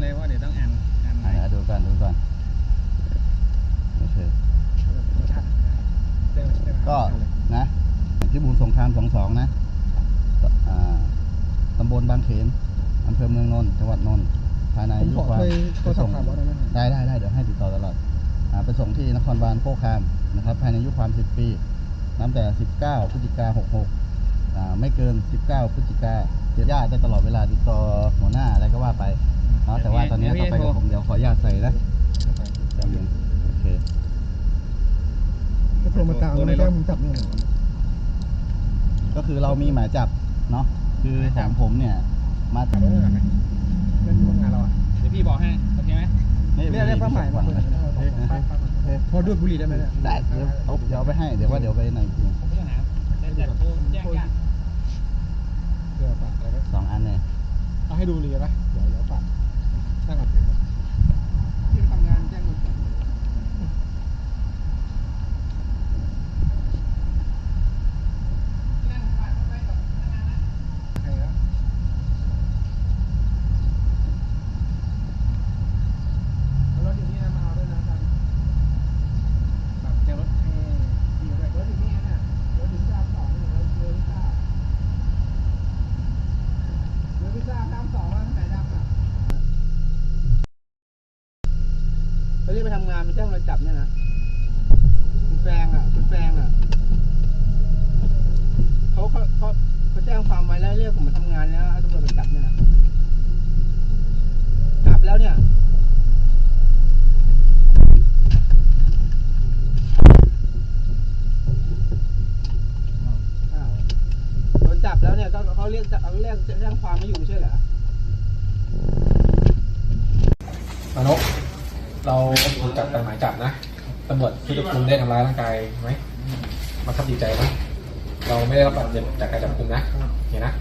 เลยว่าเดี๋ยวต้องอ่านอ่านใหม่อะดูก่อนดูก่อนโอเคก็นะที่บูรสงครามสองสองนะตำบลบางเขนอำเภอเมืองนนท์จังหวัดนนท์ภายในยุคความไปส่งได้ได้ได้เดี๋ยวให้ติดต่อตลอดไปส่งที่นครบาลโคคามนะครับ ภายในยุคความ 10 ปีนับแต่ 19พฤศจิกา66ไม่เกิน 19พฤศจิกาเจรญาติได้ตลอดเวลาติดต่อหัวหน้า อนนี้ต่อไปกับผมเดี๋ยวขออนุญาตใส่นะแป๊บนึงโอเคก็โทรมาตามแล้วแจ้งผมจับเนี่ยเหรอก็คือเรามีหมายจับเนาะคือของผมเนี่ย มาจากเล่นร่วมงานเราอะเดี๋ยวพี่บอกให้โอเคไหมเรียกเรียกป้าใหม่มาคุยกันพอดูดบุหรี่ได้ไหมเนี่ยได้เดี๋ยวเอาเดี๋ยวเอาไปให้เดี๋ยวว่าเดี๋ยวไปในทีผมไม่ต้องหาแต่แต่โทรแจ้งญาติเดี๋ยวฝากอะไรไว้สองอันเนี่ยเอาให้ดูเลยปะเดี๋ยวเดี๋ยวฝา กนั่งก่อนที่ทำงานแจ้งคนจับใครนะแล้วรถอยู่นี่นะมาเอาด้วยนะกันแบบแกรถให้พี่เขาด้วยรถอยู่นี่นะเนี่ยรถอยู่ที่รามสองนี่รถเรือพิซซ่าเรือพิซซ่ารามสองว่าสายดำอะ แล้วที่ไปทำงานไปแจ้งเราจับเนี่ยนะคุณแฟงอะคุณแฟงอะเขาเขาเขาเขาแจ้งความไว้แล้วเรียกผมมาทำงานแล้วตำรวจมาจับเนี่ยนะจับแล้วเนี่ยโดนจับแล้วเนี่ยก็เขาเรียกจับเขาเรียกแจ้งความไม่อยู่ใช่เหรอมานก เราถูกจับแต่หมายจับนะตำรวจที่จับกุมได้ทำร้ายร่างกายไหมมาคับดีใจไหมเราไม่ได้รับบาดเจ็บจากการจับกุมนะโอเคนะ